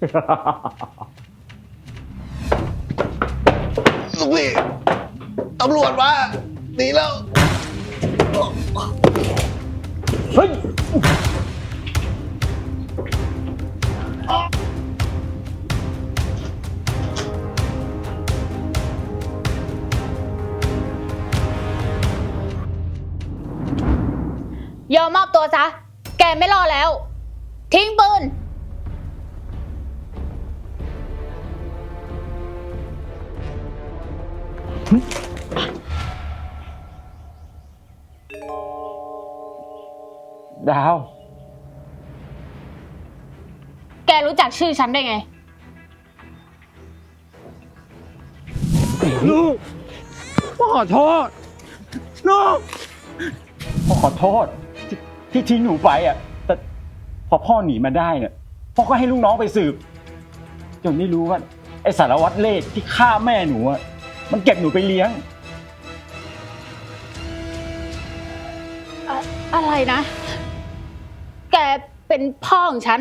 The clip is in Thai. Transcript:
ลูกพี่ตำรวจมาหนีแล้ว เฮ้ย ยอมมอบตัวซะ แกไม่รอแล้ว ทิ้งปืน ดาว แกรู้จักชื่อฉันได้ไง ลูกพ่อขอโทษ ลูก พ่อขอโทษที่ที่ทิ้งหนูไปอะ แต่พอพ่อหนีมาได้เนี่ยพ่อก็ให้ลูกน้องไปสืบ จนไม่รู้ว่า ไอสารวัตรเล่ที่ฆ่าแม่หนูอะ มันเก็บหนูไปเลี้ยง อะอะไรนะ แกเป็นพ่อของฉัน